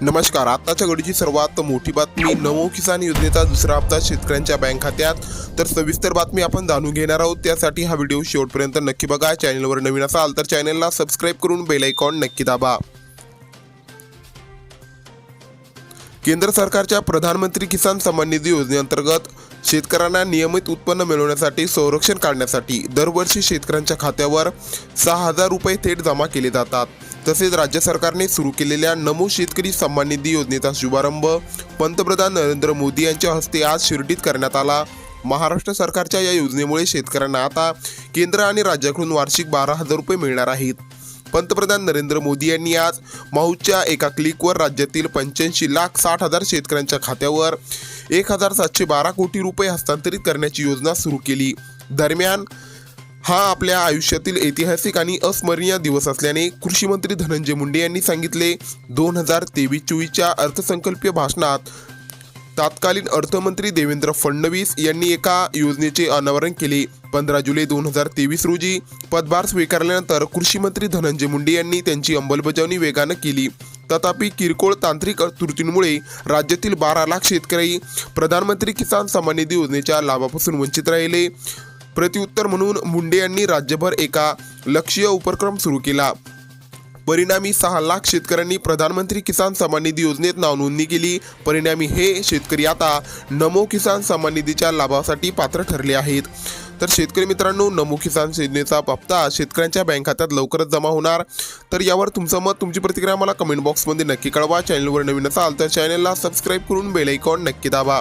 नमस्कार आताच्या घडीची सर्वात मोठी बातमी नमो किसान योजनेचा दुसरा हप्ता शेतकऱ्यांच्या बँक खात्यात. तर सविस्तर बातमी आपण जाणून घेणार आहोत त्यासाठी हा व्हिडिओ शेवटपर्यंत नक्की बघा. चॅनलवर नवीन असाल तर चॅनलला सबस्क्राईब करून बेल आयकॉन नक्की दाबा. केंद्र सरकारच्या प्रधानमंत्री किसान सन्मान निधी योजनेअंतर्गत शेतकऱ्यांना नियमित उत्पन्न मिळवण्यासाठी संरक्षण काढण्यासाठी दरवर्षी शेतकऱ्यांच्या खात्यावर सहा हजार रुपये थेट जमा केले जातात. तसेच राज्य सरकारने सुरू केलेल्या नमो शेतकरी सन्मान निधी योजनेचा शुभारंभ पंतप्रधान नरेंद्र मोदी यांच्या हस्ते आज शिर्डीत करण्यात आला. महाराष्ट्र सरकारच्या या योजनेमुळे शेतकऱ्यांना आता केंद्र आणि राज्याकडून वार्षिक बारा हजार रुपये मिळणार आहेत. पंतप्रधान नरेंद्र मोदी यांनी आज माहूच्या एका क्लिकवर राज्यातील पंच्याऐंशी लाख साठ हजार शेतकऱ्यांच्या खात्यावर एक हजार सातशे बारा कोटी रुपये हस्तांतरित करण्याची योजना सुरू केली. दरम्यान हा आपल्या आयुष्यातील ऐतिहासिक आणि अस्मरणीय दिवस असल्याने कृषी मंत्री धनंजय मुंडे यांनी सांगितले दोन हजार तेवीस चोवीसच्या अर्थसंकल्पीय भाषणात तत्कालीन अर्थमंत्री देवेंद्र फडणवीस यांनी एका योजनेचे अनावरण केले. पंधरा जुलै दोन हजार तेवीस रोजी पदभार स्वीकारल्यानंतर कृषी मंत्री धनंजय मुंडे यांनी त्यांची अंमलबजावणी वेगानं केली. तथापि किरकोळ तांत्रिक त्रुटींमुळे राज्यातील बारा लाख शेतकरी प्रधानमंत्री किसान सन्मान निधी योजनेच्या लाभापासून वंचित राहिले. प्रत्युत्तर म्हणून मुंडे यांनी राज्यभर एका लक्षीय उपक्रम सुरू केला. परिणामी सहा लाख शेतकऱ्यांनी प्रधानमंत्री किसान सन्मान निधी योजनेत नाव नोंदणी केली. परिणामी हे शेतकरी आता नमो किसान सन्मान निधीच्या लाभासाठी पात्र ठरले आहेत. तर शेतकरी मित्रांनो नमो किसान योजनेचा हप्ता शेतकऱ्यांच्या बँक खात्यात लवकरच जमा होणार. तर यावर तुमचं मत तुमची प्रतिक्रिया मला कमेंट बॉक्समध्ये नक्की कळवा. चॅनलवर नवीन असाल तर चॅनलला सबस्क्राईब करून बेल आयकॉन नक्की दाबा.